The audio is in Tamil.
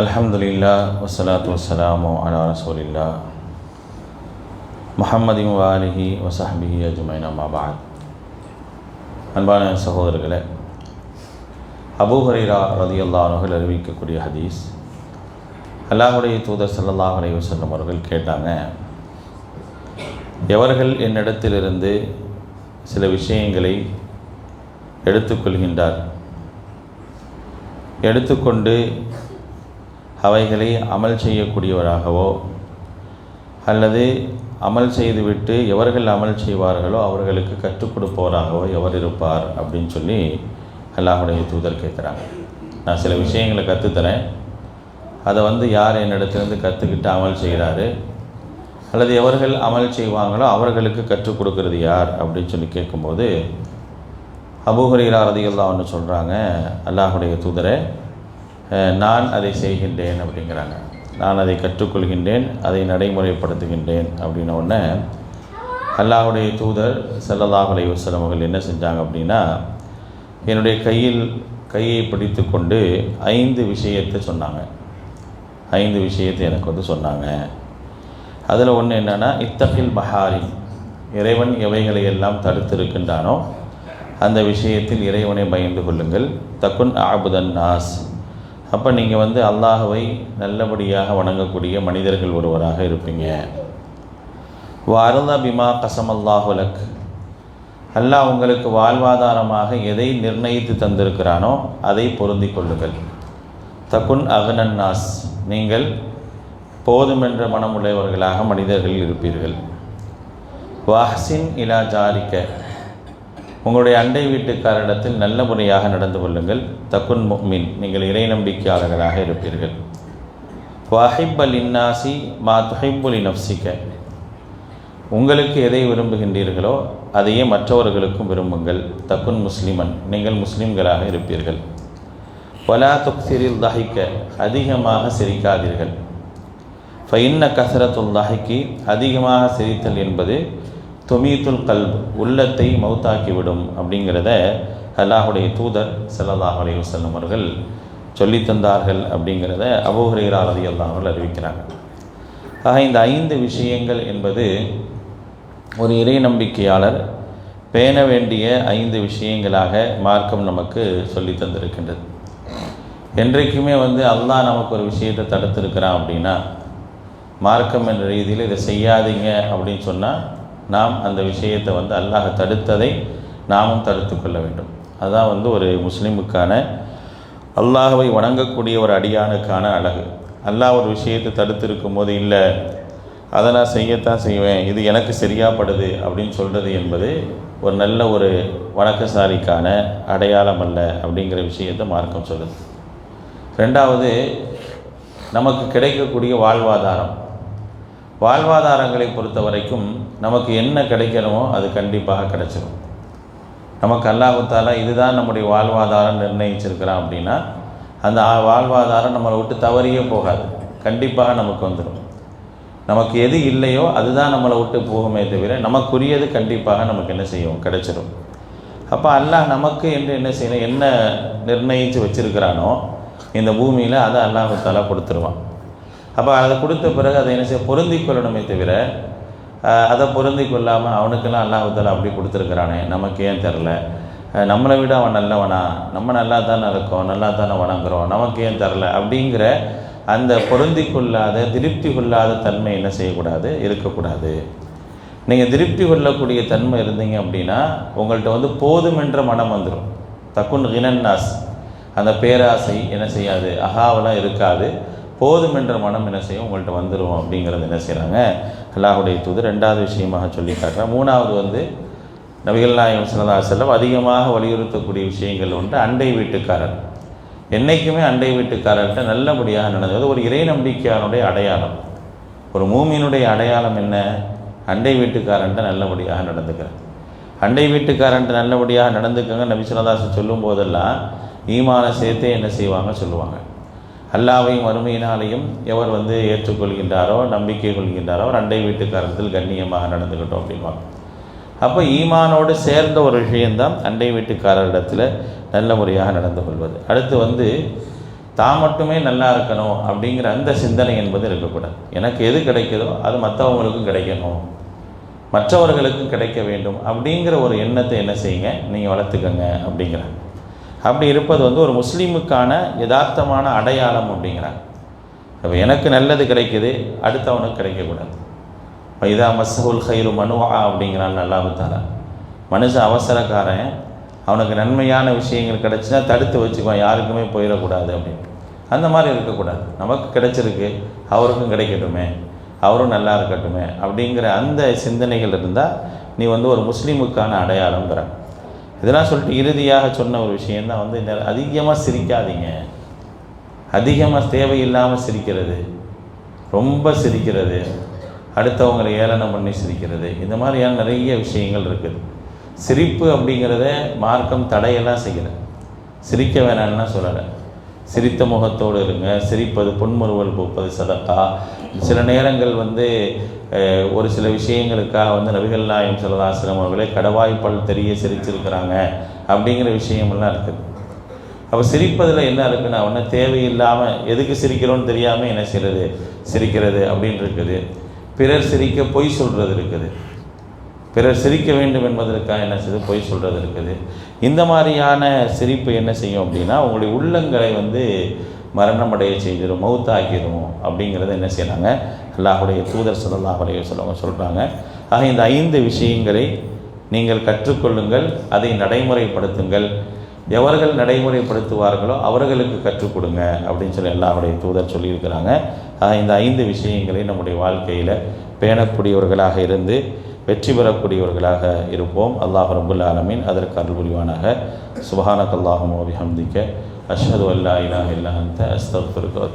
அலமதுல்லா வசலாத்து வசலாமு அலா ரசூலில்லா முஹம்மதின் வாலிஹி வசஹபி அஜுமைன் அம்மாபாத் அன்பான சகோதரர்களே அபூஹரீரா ரதியுல்லா அவர்கள் அறிவிக்கக்கூடிய ஹதீஸ் அல்லாஹுடைய தூதர் சல்லாஹ் அலைய வசல்லம் அவர்கள் கேட்டாங்க. எவர்கள் என்னிடத்திலிருந்து சில விஷயங்களை எடுத்துக்கொள்கின்றார்? எடுத்துக்கொண்டு அவைகளை அமல் செய்யக்கூடியவராகவோ அல்லது அமல் செய்துவிட்டு எவர்கள் அமல் செய்வார்களோ அவர்களுக்கு கற்றுக் கொடுப்பவராகவோ எவர் இருப்பார் அப்படின்னு சொல்லி அல்லாஹுடைய தூதர் கேட்குறாங்க. நான் சில விஷயங்களை கற்றுத்தரேன். அதை வந்து யார் என்னிடத்துலேருந்து கற்றுக்கிட்டு அமல் செய்கிறாரு? அல்லது எவர்கள் அமல் செய்வாங்களோ அவர்களுக்கு கற்றுக் கொடுக்கறது யார்? அப்படின்னு சொல்லி கேட்கும்போது அபூஹரீரா ரதிகள்லாம் ஒன்று சொல்கிறாங்க அல்லாஹுடைய தூதரை நான் அதை செய்கின்றேன் அப்படிங்கிறாங்க. நான் அதை கற்றுக்கொள்கின்றேன் அதை நடைமுறைப்படுத்துகின்றேன் அப்படின்ன உடனே அல்லாஹுடைய தூதர் ஸல்லல்லாஹு அலைஹி அவர்கள் என்ன செஞ்சாங்க அப்படின்னா என்னுடைய கையில் கையை பிடித்து கொண்டு ஐந்து விஷயத்தை சொன்னாங்க. ஐந்து விஷயத்தை எனக்கு வந்து சொன்னாங்க. அதில் ஒன்று என்னென்னா இத்தகில் மஹாரி இறைவன் எவைகளை எல்லாம் தடுத்திருக்கின்றானோ அந்த விஷயத்தில் இறைவனை பயந்து கொள்ளுங்கள். தக்குன் ஆபுதன் நாஸ் அப்போ நீங்கள் வந்து அல்லாஹுவை நல்லபடியாக வணங்கக்கூடிய மனிதர்கள் ஒருவராக இருப்பீங்க. வாரதா பிமா கசம் அல்லாஹுலக் அல்லாஹ் உங்களுக்கு வாழ்வாதாரமாக எதை நிர்ணயித்து தந்திருக்கிறானோ அதை பொருந்திக் கொள்ளுங்கள். தகுன் அகனன்னாஸ் நீங்கள் போதுமென்ற மனமுடையவர்களாக மனிதர்கள் இருப்பீர்கள். வாஹ்சின் இலா ஜாரிக்க உங்களுடைய அண்டை வீட்டுக்காரிடத்தில் நல்ல முறையாக நடந்து கொள்ளுங்கள். தக்குன் மீன் நீங்கள் இறை நம்பிக்கையாளர்களாக இருப்பீர்கள். வாஹிப் இன்னாசி மா துஹிப்புலி நப்சிக்க உங்களுக்கு எதை விரும்புகின்றீர்களோ அதையே மற்றவர்களுக்கும் விரும்புங்கள். தக்குன் முஸ்லிமன் நீங்கள் முஸ்லிம்களாக இருப்பீர்கள். வலா துக்சிரில் தஹிக்க அதிகமாக சிரிக்காதீர்கள். ஃபைன்ன கசரத்துல் தஹிக்கி அதிகமாக சிரித்தல் என்பது துமீத்துல் கல்ப் உள்ளத்தை மௌத்தாக்கிவிடும் அப்படிங்கிறத அல்லாஹுடைய தூதர் ஸல்லல்லாஹு செல்லும் அவர்கள் சொல்லித் தந்தார்கள் அப்படிங்கிறத அபூஹரீரா ரலியல்லாஹு அவர்கள் அறிவிக்கிறாங்க. ஆக இந்த ஐந்து விஷயங்கள் என்பது ஒரு இறை நம்பிக்கையாளர் பேண வேண்டிய ஐந்து விஷயங்களாக மார்க்கம் நமக்கு சொல்லி தந்திருக்கின்றது. என்றைக்குமே வந்து அல்லாஹ் நமக்கு ஒரு விஷயத்தை தடுத்திருக்கிறான் அப்படின்னா மார்க்கம் என்ற ரீதியில் இதை செய்யாதீங்க அப்படின்னு சொன்னால் நாம் அந்த விஷயத்தை வந்து அல்லாஹ் தடுத்ததை நாமும் தடுத்து கொள்ள வேண்டும். அதுதான் வந்து ஒரு முஸ்லீமுக்கான அல்லாஹவை வணங்கக்கூடிய ஒரு அடியானுக்கான அழகு. அல்லாஹ் ஒரு விஷயத்தை தடுத்திருக்கும் போது இல்லை அதை நான் செய்யத்தான் செய்வேன். இது எனக்கு சரியாப்படுது அப்படின்னு சொல்கிறது என்பது ஒரு நல்ல ஒரு வணக்கசாரிக்கான அடையாளம் அல்ல அப்படிங்கிற விஷயத்தை மார்க்கம் சொல்லுது. ரெண்டாவது நமக்கு கிடைக்கக்கூடிய வாழ்வாதாரம். வாழ்வாதாரங்களை பொறுத்த வரைக்கும் நமக்கு என்ன கிடைக்கணுமோ அது கண்டிப்பாக கிடைச்சிடும் நமக்கு அல்லாஹால இதுதான் நம்முடைய வாழ்வாதாரம் நிர்ணயிச்சிருக்கிறான் அப்படின்னா அந்த வாழ்வாதாரம் நம்மளை விட்டு தவறியே போகாது. கண்டிப்பாக நமக்கு வந்துடும் நமக்கு எது இல்லையோ அதுதான் நம்மளை விட்டு போகுமே தவிர நமக்குரியது கண்டிப்பாக நமக்கு என்ன செய்யும்? கிடைச்சிடும் அப்போ அல்லாஹ் நமக்கு என்று என்ன செய்யணும்? என்ன நிர்ணயித்து வச்சிருக்கிறானோ இந்த பூமியில் அதை அல்லாஹால கொடுத்துருவான். அப்போ அதை கொடுத்த பிறகு அதை என்ன செய்ய பொருந்தி கொள்ளணுமே தவிர அதை பொருந்தி கொள்ளாமல் அவனுக்கெல்லாம் அல்லாஹுத்தாலா அப்படி கொடுத்துருக்குறானே நமக்கு ஏன் தெரில நம்மளை விட அவன் நல்லவனா? நம்ம நல்லா தானே இருக்கோம் நல்லா தானே வணங்குறோம் நமக்கு ஏன் தரல அப்படிங்கிற அந்த பொருந்தி கொள்ளாத திருப்தி கொள்ளாத தன்மை என்ன செய்யக்கூடாது? இருக்கக்கூடாது. நீங்கள் திருப்தி கொள்ளக்கூடிய தன்மை இருந்தீங்க அப்படின்னா உங்கள்கிட்ட வந்து போதுமென்ற மனம் வந்துடும் தக்குன் கினன்னாஸ் அந்த பேராசை என்ன செய்யாது? அகாவெல்லாம் இருக்காது. போதும் என்ற மனம் என்ன செய்யும்? உங்கள்கிட்ட வந்துடும் அப்படிங்கிறது என்ன செய்கிறாங்க அல்லாஹுடைய தூது ரெண்டாவது விஷயமாக சொல்லி காட்டுறேன் மூணாவது வந்து நபிகள் நாயகம் சல்லா செல்லம் அதிகமாக வலியுறுத்தக்கூடிய விஷயங்கள் ஒன்று அண்டை வீட்டுக்காரர். என்றைக்குமே அண்டை வீட்டுக்காரர்கிட்ட நல்லபடியாக நடந்தது. ஒரு இறை நம்பிக்கையானுடைய அடையாளம். ஒரு மூமியினுடைய அடையாளம் என்ன? அண்டை வீட்டுக்காரன்ட்ட நல்லபடியாக நடந்துக்கிறது அண்டை வீட்டுக்காரன்ட்ட நல்லபடியாக நடந்துக்கங்க. நபிசுல்லதாசன் சொல்லும் போதெல்லாம் ஈமான சேர்த்தே என்ன செய்வாங்க சொல்லுவாங்க. அல்லாவையும் வறுமையினாலையும் எவர் வந்து ஏற்றுக்கொள்கின்றாரோ நம்பிக்கை கொள்கின்றாரோ அண்டை வீட்டுக்காரத்தில் கண்ணியமாக நடந்துக்கிட்டோம் அப்படின்வாங்க அப்போ ஈமானோடு சேர்ந்த ஒரு விஷயந்தான் அண்டை வீட்டுக்காரரிடத்தில் நல்ல முறையாக நடந்து கொள்வது. அடுத்து வந்து தான் மட்டுமே நல்லா இருக்கணும் அப்படிங்கிற அந்த சிந்தனை என்பது இருக்கக்கூடாது. எனக்கு எது கிடைக்குதோ அது மற்றவங்களுக்கும் கிடைக்கணும். மற்றவர்களுக்கும் கிடைக்க வேண்டும் அப்படிங்கிற ஒரு எண்ணத்தை என்ன செய்யுங்க? நீங்கள் வளர்த்துக்கங்க அப்படிங்கிறாங்க. அப்படி இருப்பது வந்து ஒரு முஸ்லீமுக்கான யதார்த்தமான அடையாளம் அப்படிங்கிறாங்க. அப்போ எனக்கு நல்லது கிடைக்குது அடுத்தவனுக்கு கிடைக்கக்கூடாது. வைதா மசூல் ஹைரு மனுவா அப்படிங்கிறான் நல்லா தாலா மனுஷன் அவசரக்காரன் அவனுக்கு நன்மையான விஷயங்கள் கிடச்சினா தடுத்து வச்சுக்குவான் யாருக்குமே போயிடக்கூடாது அப்படின்னு. அந்த மாதிரி இருக்கக்கூடாது. நமக்கு கிடைச்சிருக்கு அவருக்கும் கிடைக்கட்டுமே அவரும் நல்லா இருக்கட்டுமே அப்படிங்கிற அந்த சிந்தனைகள் இருந்தால் நீ வந்து ஒரு முஸ்லீமுக்கான அடையாளங்கிறான் இதெல்லாம் சொல்லிட்டு இறுதியாக சொன்ன ஒரு விஷயந்தான் வந்து இந்த அதிகமாக சிரிக்காதீங்க. அதிகமாக தேவையில்லாமல் சிரிக்கிறது. ரொம்ப சிரிக்கிறது. அடுத்தவங்களை ஏளனம் பண்ணி சிரிக்கிறது. இந்த மாதிரியான நிறைய விஷயங்கள் இருக்குது சிரிப்பு அப்படிங்கிறத மார்க்கம் தடையெல்லாம் செய்யலை. சிரிக்க வேணாம்னா சொல்லலை. சிரித்த முகத்தோடு இருங்க. சிரிப்பது பொன்முறுவல் பூப்பது சதக்கா. சில நேரங்கள் வந்து ஒரு சில விஷயங்களுக்காக வந்து நபிகள் நாயம் சொல்லதாசிரம் அவர்களே கடவாய்ப்பல் தெரிய சிரிச்சிருக்கிறாங்க அப்படிங்கிற விஷயமெல்லாம் இருக்குது அப்போ சிரிப்பதில் என்ன இருக்குன்னா ஒன்று தேவையில்லாமல் எதுக்கு சிரிக்கிறோன்னு தெரியாமல் என்ன செய்கிறது சிரிக்கிறது அப்படின்னு இருக்குது. பிறர் சிரிக்க பொய் சொல்கிறது இருக்குது. பிறர் சிரிக்க வேண்டும் என்பதற்காக என்ன செய்யுது பொய் சொல்கிறது இருக்குது. இந்த மாதிரியான சிரிப்பு என்ன செய்யும் அப்படின்னா உங்களுடைய உள்ளங்களை வந்து மரணமடைய செய்திடும் மௌத்தாக்கிடும் அப்படிங்கிறத என்ன செய்கிறாங்க அல்லாஹுடைய தூதர் ஸல்லல்லாஹு அலைஹி சொல்கிறாங்க ஆக இந்த ஐந்து விஷயங்களை நீங்கள் கற்றுக்கொள்ளுங்கள் அதை நடைமுறைப்படுத்துங்கள். எவர்கள் நடைமுறைப்படுத்துவார்களோ அவர்களுக்கு கற்றுக் கொடுங்க அப்படின்னு சொல்லி எல்லாருடைய தூதர் சொல்லியிருக்கிறாங்க. இந்த ஐந்து விஷயங்களை நம்முடைய வாழ்க்கையில் பேணக்கூடியவர்களாக இருந்து வெற்றி பெறக்கூடியவர்களாக இருப்போம். அல்லாஹ் ரபுல் ஆலமீன் அதற்கு அருள் புரிவானாக. சுபஹானக் அல்லாஹும் ஓபிஹம்திக்க அஷ்ஹது அல்லா இலாஹ் இல்லா அன்த. அஸ்தக்ஃபிருக்க